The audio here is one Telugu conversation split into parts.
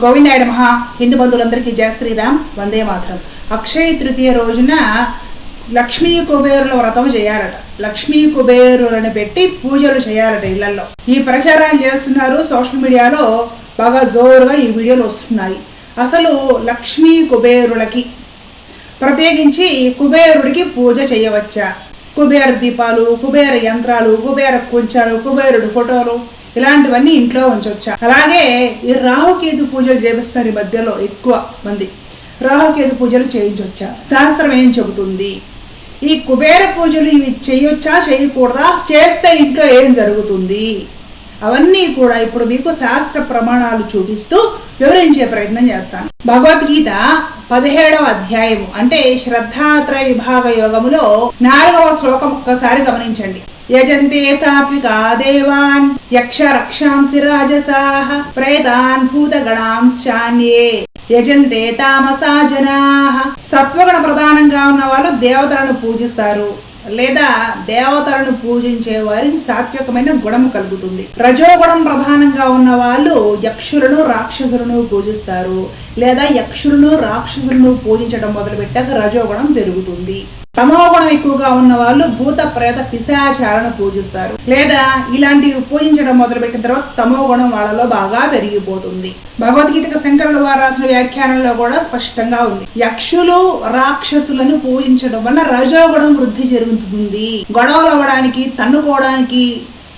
గోవిందాయ మహా హిందూ బంధువులందరికీ జయ శ్రీరామ్. వందే మాత్రం. అక్షయ తృతీయ రోజున లక్ష్మీ కుబేరుల వ్రతం చేయాలట. లక్ష్మీ కుబేరులను పెట్టి పూజలు చేయాలట ఇళ్ళలో ఈ ప్రచారాలు చేస్తున్నారు సోషల్ మీడియాలో బాగా జోరుగా ఈ వీడియోలు వస్తున్నాయి. అసలు లక్ష్మీ కుబేరులకి ప్రత్యేకించి కుబేరుడికి పూజ చేయవచ్చా? కుబేర దీపాలు కుబేర యంత్రాలు కుబేర కుంచాలు కుబేరుడు ఫోటోలు ఇలాంటివన్నీ ఇంట్లో ఉంచవచ్చా అలాగే ఈ రాహుకేతు పూజలు చేపిస్తారు ఈ మధ్యలో ఎక్కువ మంది. రాహుకేతు పూజలు చేయించవచ్చా శాస్త్రం ఏం చెబుతుంది? ఈ కుబేర పూజలు ఇవి చేయొచ్చా చేయకూడదా? చేస్తే ఇంట్లో ఏం జరుగుతుంది? అవన్నీ కూడా ఇప్పుడు మీకు శాస్త్ర ప్రమాణాలు చూపిస్తూ వివరించే ప్రయత్నం చేస్తాను. భగవద్గీత పదిహేడవ అధ్యాయము అంటే శ్రద్ధాత్రయ విభాగ యోగములో నాలుగవ శ్లోకం ఒక్కసారి గమనించండి. యజంతే సాత్వికా దేవాన్ యక్ష రక్షాంసి రాజసాహ ప్రేతాన్ భూతగణాంశాన్యే యజంతే తామసా జనాహ సత్వగుణ ప్రధానంగా ఉన్న వాళ్ళు దేవతలను పూజిస్తారు. లేదా దేవతలను పూజించే వారికి సాత్వికమైన గుణము కలుగుతుంది. రజోగుణం ప్రధానంగా ఉన్న వాళ్ళు యక్షులను రాక్షసులను పూజిస్తారు. లేదా యక్షులను రాక్షసులను పూజించడం మొదలుపెట్టాక రజోగుణం పెరుగుతుంది. తమోగుణం ఎక్కువగా ఉన్న వాళ్ళు భూత ప్రేత పిశాచాలను పూజిస్తారు. లేదా ఇలాంటివి పూజించడం మొదలుపెట్టిన తర్వాత తమోగుణం వాళ్ళలో బాగా పెరిగిపోతుంది. భగవద్గీతకు శంకరుల వారు రాసిన వ్యాఖ్యానంలో కూడా స్పష్టంగా ఉంది. యక్షులు రాక్షసులను పూజించడం వల్ల రజోగుణం వృద్ధి జరుగుతుంది. గొడవలు అవ్వడానికి తన్నుకోవడానికి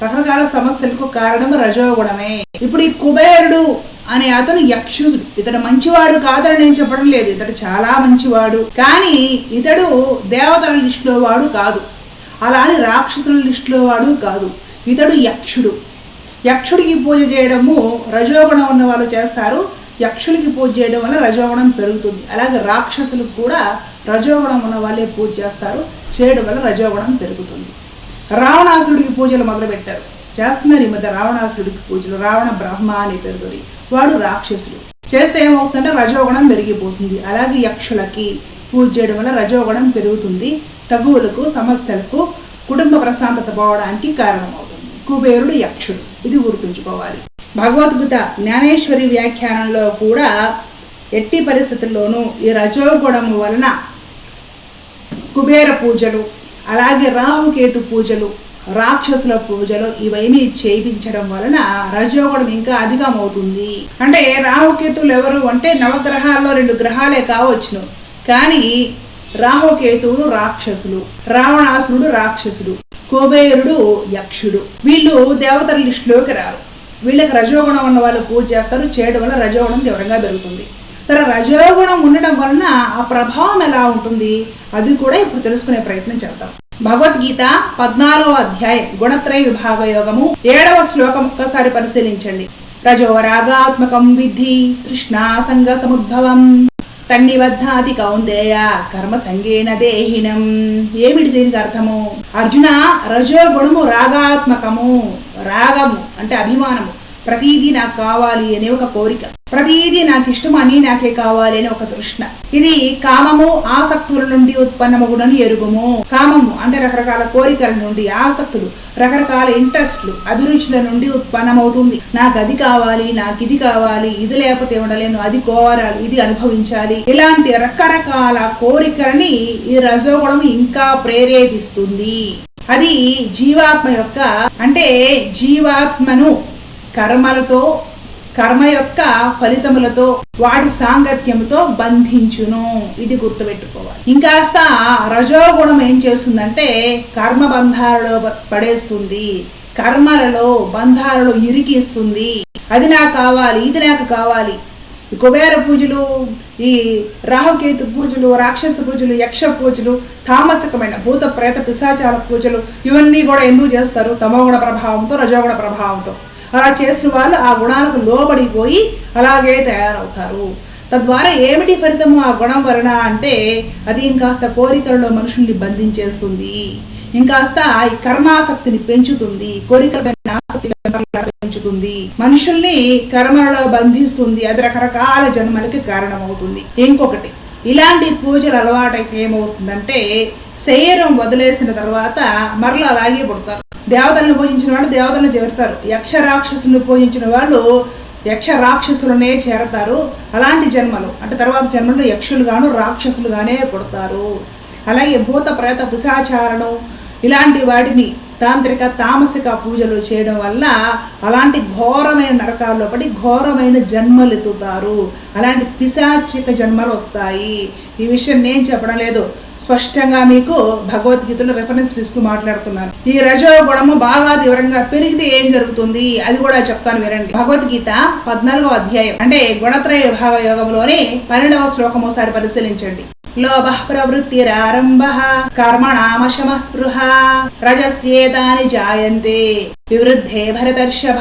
రకరకాల సమస్యలకు కారణం రజోగుణమే. ఇప్పుడు ఈ కుబేరుడు అనే అతను యక్షుడు ఇతడు మంచివాడు కాదని నేను చెప్పడం లేదు. ఇతడు చాలా మంచివాడు. కానీ ఇతడు దేవతల లిస్టులో వాడు కాదు. అలా అని రాక్షసుల లిస్టులో వాడు కాదు. ఇతడు యక్షుడు. యక్షుడికి పూజ చేయడము రజోగుణం ఉన్న వాళ్ళు చేస్తారు. యక్షుడికి పూజ చేయడం వల్ల రజోగుణం పెరుగుతుంది. అలాగే రాక్షసులకు కూడా రజోగుణం ఉన్న వాళ్ళే పూజ చేస్తారు. చేయడం వల్ల రజోగుణం పెరుగుతుంది. రావణాసురుడికి పూజలు మొదలుపెట్టారు. చేస్తున్నారు ఈ మధ్య రావణాసురుడికి పూజలు. రావణ బ్రహ్మ అనే పేరుతోటి. వాడు రాక్షసుడు. చేస్తే ఏమవుతుందంటే రజోగుణం పెరిగిపోతుంది. అలాగే యక్షులకి పూజ చేయడం వల్ల రజోగుణం పెరుగుతుంది. తగువులకు సమస్యలకు కుటుంబ ప్రశాంతత పోవడానికి కారణమవుతుంది. కుబేరుడు యక్షుడు. ఇది గుర్తుంచుకోవాలి. భగవద్గీత జ్ఞానేశ్వరి వ్యాఖ్యానంలో కూడా ఎట్టి పరిస్థితుల్లోనూ ఈ రజోగుణము వలన కుబేర పూజలు అలాగే రాహుకేతు పూజలు రాక్షసుల పూజలు ఇవన్నీ చేయించడం వలన రజోగుణం ఇంకా అధికమవుతుంది. అంటే రాహుకేతువులు ఎవరు అంటే నవగ్రహాల్లో రెండు గ్రహాలే కావచ్చును. కానీ రాహుకేతువులు రాక్షసులు రావణాసురుడు రాక్షసుడు కుబేరుడు యక్షుడు. వీళ్ళు దేవతల లిస్టులోకి రారు. వీళ్ళకి రజోగుణం ఉన్న వాళ్ళు పూజ చేస్తారు చేయడం వల్ల రజోగుణం తీవ్రంగా పెరుగుతుంది. సరే రజోగుణం ఉండడం వలన ఆ ప్రభావం ఎలా ఉంటుంది? అది కూడా ఇప్పుడు తెలుసుకునే ప్రయత్నం చేద్దాం. భగవద్గీత పద్నాలుగో అధ్యాయం గుణత్రయ విభాగ యోగము ఏడవ శ్లోకం ఒక్కసారి పరిశీలించండి. రజో రాగాత్మకం విద్ధి తృష్ణా సంగ సముద్భవం తన్నిబద్ధాది కౌందేయ కర్మ సంగేన దేహినం. ఏమిటి దీనికి అర్థము? అర్జున రజో గుణము రాగాత్మకము రాగము అంటే అభిమానము. ప్రతీదీ నాకు కావాలి అనే ఒక కోరిక. ప్రతిదీ నాకు ఇష్టం అని నాకే కావాలి అని ఒక తృష్ణ. ఇది కామము ఆసక్తుల నుండి ఉత్పన్నమగునని ఎరుగుము. కామము అంటే రకరకాల కోరికల నుండి ఆసక్తులు రకరకాల ఇంట్రెస్ట్లు అభిరుచుల నుండి ఉత్పన్నమవుతుంది. నాకు అది కావాలి నాకు ఇది కావాలి ఇది లేకపోతే ఉండలేను అది కోరాలి ఇది అనుభవించాలి. ఇలాంటి రకరకాల కోరికలని ఈ రజోగుణం ఇంకా ప్రేరేపిస్తుంది. అది జీవాత్మ యొక్క అంటే జీవాత్మను కర్మలతో కర్మ యొక్క ఫలితములతో వాడి సాంగత్యముతో బంధించును. ఇది గుర్తుపెట్టుకోవాలి. ఇంకాస్త రజోగుణం ఏం చేస్తుందంటే కర్మ బంధాలలో పడేస్తుంది. కర్మలలో బంధాలలో ఇరికిస్తుంది. అది నాకు కావాలి ఇది నాకు కావాలి. ఈ కుబేర పూజలు ఈ రాహుకేతు పూజలు రాక్షస పూజలు యక్ష పూజలు తామసికమైన భూత ప్రేత పిశాచాల పూజలు ఇవన్నీ కూడా ఎందుకు చేస్తారు? తమోగుణ ప్రభావంతో రజోగుణ ప్రభావంతో. అలా చేసిన వాళ్ళు ఆ గుణాలకు లోబడిపోయి అలాగే తయారవుతారు. తద్వారా ఏమిటి ఫలితము ఆ గుణం వలన అంటే అది ఇంకాస్త కోరికలలో మనుషుల్ని బంధించేస్తుంది. ఇంకాస్త ఈ కర్మాసక్తిని పెంచుతుంది. కోరికల ఆసక్తి పెంచుతుంది. మనుషుల్ని కర్మలలో బంధిస్తుంది. అది రకరకాల జన్మలకి కారణమవుతుంది. ఇంకొకటి ఇలాంటి పూజలు అలవాటైతే ఏమవుతుందంటే శరీరం వదిలేసిన తర్వాత మరలా అలాగే పుడతారు. దేవతలను పూజించిన వాళ్ళు దేవతలను చేరుతారు. యక్ష రాక్షసులను పూజించిన వాళ్ళు యక్ష రాక్షసులనే చేరతారు. అలాంటి జన్మలు. అంటే తర్వాత జన్మలు యక్షులుగాను రాక్షసులుగానే పుడతారు. అలాగే భూత ప్రేత పిశాచారణం ఇలాంటి వాటిని తాంత్రిక తామసిక పూజలు చేయడం వల్ల అలాంటి ఘోరమైన నరకాల్లో పడి ఘోరమైన జన్మలు ఎత్తుతారు. అలాంటి పిశాచిక జన్మలు వస్తాయి. ఈ విషయం నేను చెప్పడం లేదు. స్పష్టంగా మీకు భగవద్గీతలో రెఫరెన్స్ ఇస్తూ మాట్లాడుతున్నాను. ఈ రజో గుణము బాగా తీవ్రంగా పెరిగితే ఏం జరుగుతుంది? అది కూడా చెప్తాను వినండి. భగవద్గీత పద్నాలుగవ అధ్యాయం. అంటే గుణత్రయ విభాగ యోగంలోని పన్నెండవ శ్లోకం ఒకసారి పరిశీలించండి. లోభ ప్రవృత్తిరారంభ కర్మణామశమ స్పృహ రజస్యేతాని జాయంతే వివృద్ధే భరతర్షభ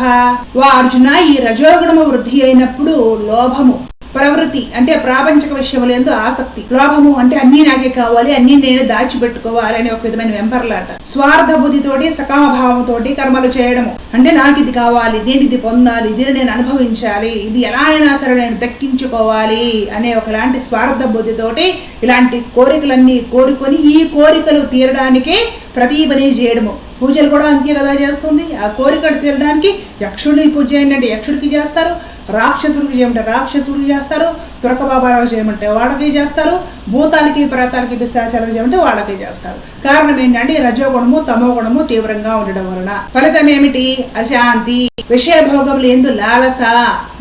వా అర్జున ఈ రజోగుణము వృద్ధి అయినప్పుడు లోభము ప్రవృత్తి అంటే ప్రాపంచక విషయములు ఎందు ఆసక్తి. లోభము అంటే అన్నీ నాకే కావాలి అన్నీ నేను దాచిపెట్టుకోవాలి అనే ఒక విధమైన వెంపర్లాట. స్వార్థ బుద్ధితోటి సకామ భావంతోటి కర్మలు చేయడము. అంటే నాకు ఇది కావాలి నేను ఇది పొందాలి దీన్ని నేను అనుభవించాలి ఇది ఎలా అయినా సరే నేను దక్కించుకోవాలి అనే ఒకలాంటి స్వార్థ బుద్ధితోటి ఇలాంటి కోరికలన్నీ కోరుకొని ఈ కోరికలు తీరడానికి ప్రతి పని చేయడము. పూజలు కూడా అందుకే కదా చేస్తుంది. ఆ కోరికలు తీరడానికి యక్షుడిని పూజ చేయండి. అంటే యక్షుడికి చేస్తారు. రాక్షసుడికి చేయమంటే రాక్షసుడికి చేస్తారు. తురకబాబాలకు చేయమంటే వాళ్ళకి చేస్తారు. భూతాలకి ప్రేతాలకి పిశాచాలకు చేయమంటే వాళ్ళకి చేస్తారు. కారణం ఏంటంటే రజోగుణము తమోగుణము తీవ్రంగా ఉండడం వలన. ఫలితం ఏమిటి? అశాంతి. విషయభోగములు ఎందు లాలస.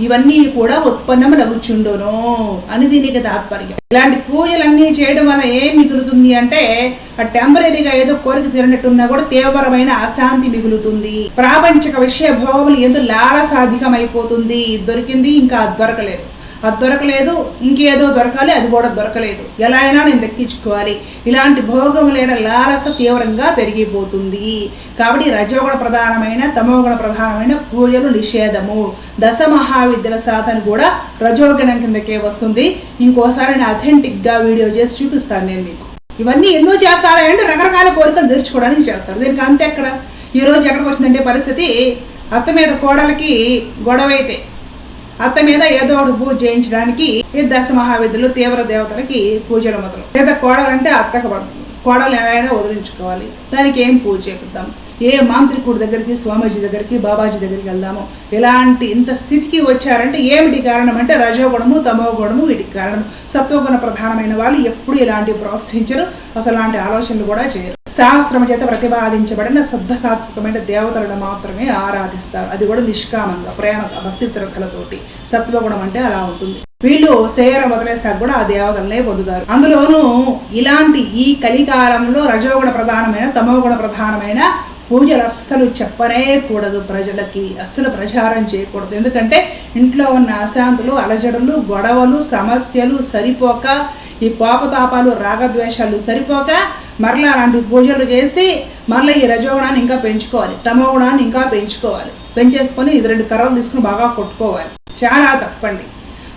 ఇవన్నీ కూడా ఉత్పన్నము లగుచుండును అని దీనికి తాత్పర్యం. ఇలాంటి పూజలన్నీ చేయడం వల్ల ఏం మిగులుతుంది అంటే టెంపరీగా ఏదో కోరిక తీరినట్టున్నా కూడా తీవ్రమైన అశాంతి మిగులుతుంది. ప్రాపంచిక విషయ భోగములు ఎందు లాలసాధికమైపోతుంది దొరికింది ఇంకా అది దొరకలేదు. అది దొరకలేదు ఇంకేదో దొరకాలి అది కూడా దొరకలేదు. ఎలా అయినా నేను దక్కించుకోవాలి ఇలాంటి భోగములైన లాలస తీవ్రంగా పెరిగిపోతుంది. కాబట్టి రజోగుణ ప్రధానమైన తమోగుణ ప్రధానమైన పూజలు నిషేధము. దశ మహావిద్యల సాధన కూడా రజోగుణం కిందకే వస్తుంది. ఇంకోసారి నేను అథెంటిక్గా వీడియో చేసి చూపిస్తాను నేను మీకు. ఇవన్నీ ఎన్నో చేస్తారా అంటే రకరకాల కోరికలు తీర్చుకోవడానికి చేస్తారు. దీనికి అంతే ఎక్కడ? ఈ రోజు ఎక్కడికి వచ్చిందంటే పరిస్థితి అత్త మీద కోడలకి గొడవ అయితే అత్త మీద ఏదో ఒకటి పూజ చేయించడానికి ఈ దశ మహావిద్యులు తీవ్ర దేవతలకి పూజలు మొదలు. లేదా కోడలంటే అత్తకు పడుతుంది. కోడలు ఎలా అయినా వదిలించుకోవాలి. దానికి ఏం పూజ చేపిద్దాం? ఏ మాంత్రికుడి దగ్గరికి స్వామీజీ దగ్గరికి బాబాజీ దగ్గరికి వెళ్దాము? ఇలాంటి ఇంత స్థితికి వచ్చారంటే ఏమిటి కారణం అంటే రజోగుణము తమో గుణము వీటికి కారణం. సత్వగుణ ప్రధానమైన వాళ్ళు ఎప్పుడు ఇలాంటివి ప్రోత్సహించరు అసలు అలాంటి ఆలోచనలు కూడా చేయరు. సహస్రమ చేత ప్రతిపాదించబడిన శబ్దసాత్వికమైన దేవతలను మాత్రమే ఆరాధిస్తారు. అది కూడా నిష్కామంగా ప్రేమ భక్తి శ్రద్ధలతోటి. సత్వగుణం అంటే అలా ఉంటుంది. వీళ్ళు శరీరం వదిలేసాక కూడా ఆ దేవతలనే పొందుతారు. అందులోనూ ఇలాంటి ఈ కలికాలంలో రజోగుణ ప్రధానమైన తమోగుణ ప్రధానమైన పూజలు అస్సలు చెప్పనే కూడదు ప్రజలకి అస్సలు ప్రచారం చేయకూడదు. ఎందుకంటే ఇంట్లో ఉన్న అశాంతులు అలజడులు గొడవలు సమస్యలు సరిపోక ఈ కోపతాపాలు రాగద్వేషాలు సరిపోక మరలా అలాంటి పూజలు చేసి మరలా ఈ రజోగుణాన్ని ఇంకా పెంచుకోవాలి. తమో గుణాన్ని ఇంకా పెంచుకోవాలి. పెంచేసుకొని ఇది రెండు కర్రలు తీసుకుని బాగా కొట్టుకోవాలి. చాలా తప్పండి.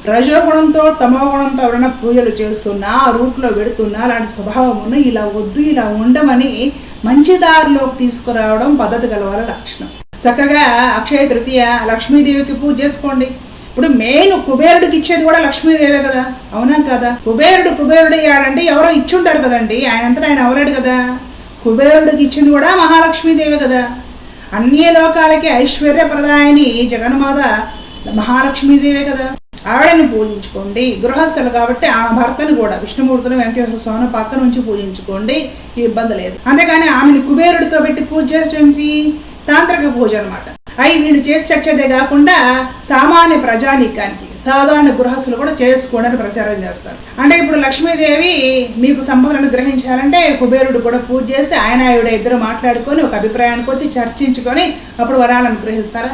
రజోగుణంతో తమో గుణంతో ఎవరైనా పూజలు చేస్తున్నా రూట్లో పెడుతున్నా అలాంటి స్వభావం ఉన్న ఇలా వద్దు ఇలా ఉండమని మంచి దారిలోకి తీసుకురావడం పద్ధతి గలవాల లక్షణం. చక్కగా అక్షయ తృతీయ లక్ష్మీదేవికి పూజ చేసుకోండి. ఇప్పుడు మెయిన్ కుబేరుడికి ఇచ్చేది కూడా లక్ష్మీదేవే కదా? అవునా కదా? కుబేరుడు కుబేరుడు అయ్యాడంటే ఎవరో ఇచ్చుంటారు కదండి. ఆయన అంతా ఆయన అవలేడు కదా? కుబేరుడికి ఇచ్చింది కూడా మహాలక్ష్మీదేవే కదా? అన్ని లోకాలకి ఐశ్వర్యప్రదాయని జగన్మాత మహాలక్ష్మీదేవే కదా? ఆవిడని పూజించుకోండి. గృహస్థులు కాబట్టి ఆ భర్తను కూడా విష్ణుమూర్తిని వెంకటేశ్వర స్వామిని పక్క నుంచి పూజించుకోండి. ఇబ్బంది లేదు. అంతేగాని ఆమెను కుబేరుడితో పెట్టి పూజ చేసేటువంటి తాంత్రిక పూజ అనమాట అవి వీళ్ళు చేసి చచ్చేదే కాకుండా సామాన్య ప్రజానీకానికి సాధారణ గృహస్థులు కూడా చేసుకోవడానికి ప్రచారం చేస్తారు. అంటే ఇప్పుడు లక్ష్మీదేవి మీకు సంపదలను గ్రహించాలంటే కుబేరుడు కూడా పూజ చేసి ఆయన ఆవిడ ఇద్దరు మాట్లాడుకొని ఒక అభిప్రాయానికి వచ్చి చర్చించుకొని అప్పుడు వరాలను గ్రహిస్తారా?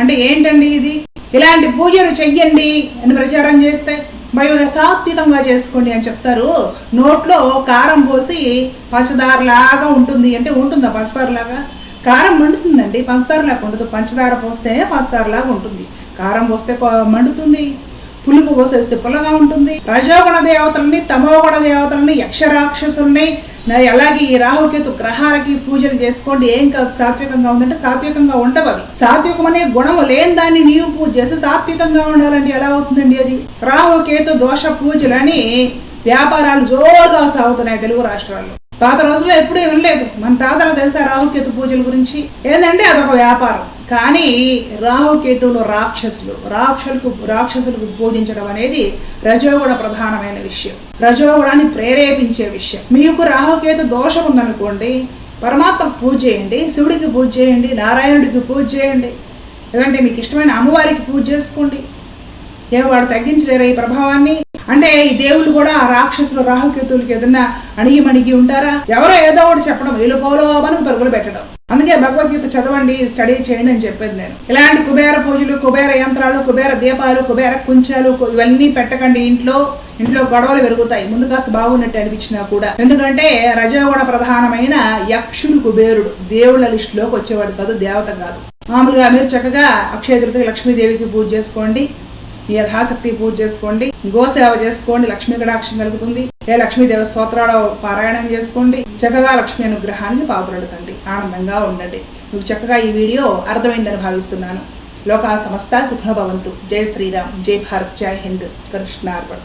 అంటే ఏంటండి ఇది? ఇలాంటి పూజలు చెయ్యండి అని ప్రచారం చేస్తే భయం సాత్వికంగా చేసుకోండి అని చెప్తారు. నోట్లో కారం పోసి పంచదారలాగా ఉంటుంది. అంటే ఉంటుందా పంచదారలాగా? కారం మండుతుందండి. పంచదారలాగా ఉండదు. పంచదార పోస్తేనే పంచదారలాగా ఉంటుంది. కారం పోస్తే మండుతుంది. పులుపు పోసేస్తే పుల్లగా ఉంటుంది. రజోగుణ దేవతలని తమోగుణ దేవతలని యక్షరాక్షసుల్ని అలాగే ఈ రాహుకేతు గ్రహాలకి పూజలు చేసుకోండి. ఏం కాదు సాత్వికంగా ఉందంటే సాత్వికంగా ఉండవు అది సాత్వికం అనే గుణము లేని దాన్ని నీవు పూజ చేసి సాత్వికంగా ఉండాలంటే ఎలా అవుతుందండి అది? రాహుకేతు దోష పూజలని వ్యాపారాలు జోరుగా సాగుతున్నాయి తెలుగు రాష్ట్రాల్లో. పాత రోజుల్లో ఎప్పుడూ వినలేదు. మన తాతలు తెలుసా రాహుకేతు పూజల గురించి? ఏంటంటే అదొక వ్యాపారం. కానీ రాహుకేతువులు రాక్షసులు. రాక్షలకు రాక్షసులకు పూజించడం అనేది రజోగుణ ప్రధానమైన విషయం. రజోగుణాన్ని ప్రేరేపించే విషయం. మీకు రాహుకేతు దోషం ఉందనుకోండి పరమాత్మకు పూజ చేయండి శివుడికి పూజ చేయండి నారాయణుడికి పూజ చేయండి. లేదంటే మీకు ఇష్టమైన అమ్మవారికి పూజ చేసుకోండి. ఏ వాడు తగ్గించలేరు ఈ ప్రభావాన్ని? అంటే ఈ దేవుళ్ళు కూడా ఆ రాక్షసులు రాహుకేతువులకి ఏదన్నా అణిగి మణిగి ఉంటారా? ఎవరో ఏదో ఒకటి చెప్పడం వీళ్ళు పోలోమని పరుగులు పెట్టడం. అందుకే భగవద్గీత చదవండి స్టడీ చేయండి అని చెప్పేది నేను. ఇలాంటి కుబేర పూజలు కుబేర యంత్రాలు కుబేర దీపాలు కుబేర కుంచాలు ఇవన్నీ పెట్టకండి ఇంట్లో. ఇంట్లో గొడవలు పెరుగుతాయి. ముందు కాస్త బాగున్నట్టు అనిపించినా కూడా. ఎందుకంటే రజోగుణ ప్రధానమైన యక్షుడు కుబేరుడు. దేవుళ్ళ లిస్టులోకి వచ్చేవాడు కాదు దేవత కాదు. మామూలుగా మీరు చక్కగా అక్షయ తృతీయ లక్ష్మీదేవికి పూజ చేసుకోండి. యథాశక్తి పూజ చేసుకోండి. గోసేవ చేసుకోండి. లక్ష్మీ కటాక్షం కలుగుతుంది. ఏ లక్ష్మీదేవి స్తోత్రాలు పారాయణం చేసుకోండి. చక్కగా లక్ష్మీ అనుగ్రహానికి పాత్రడకండి ఆనందంగా ఉండండి. మీకు చక్కగా ఈ వీడియో అర్థమైందని భావిస్తున్నాను. లోకా సమస్త సుఖభవంతు. జై శ్రీరామ్. జై భారత్. జై హింద్. కృష్ణార్పణ.